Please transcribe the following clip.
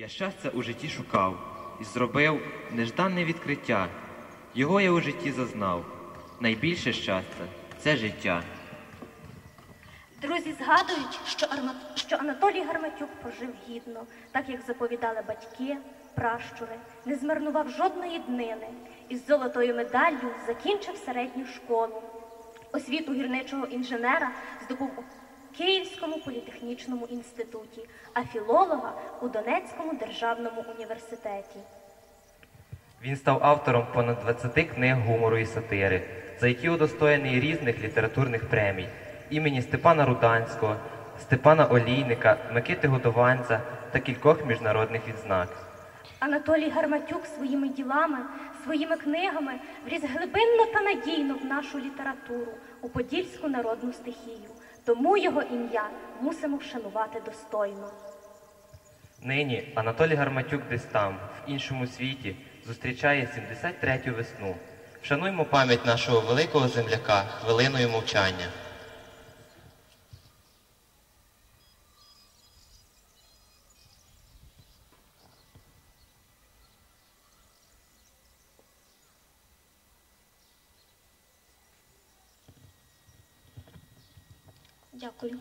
Я щастя у житті шукав і зробив нежданне відкриття. Його я у житті зазнав. Найбільше щастя це життя. Друзі згадують, що, Арма... що Анатолій Гарматюк прожив гідно, так як заповідали батьки, пращури, не змарнував жодної днини і з золотою медаллю закінчив середню школу. Освіту гірничого інженера здобув Київському політехнічному інституті, а філолога у Донецькому державному університеті. Він став автором понад 20 книг гумору і сатири, за які удостоєний різних літературних премій імені Степана Руданського, Степана Олійника, Микити Годованця та кількох міжнародних відзнак. Анатолій Гарматюк своїми ділами, своїми книгами вріз глибинно та надійно в нашу літературу, у подільську народну стихію. Тому його ім'я мусимо вшанувати достойно. Нині Анатолій Гарматюк десь там, в іншому світі, зустрічає 73-ю весну. Вшануймо пам'ять нашого великого земляка хвилиною мовчання. Дякую.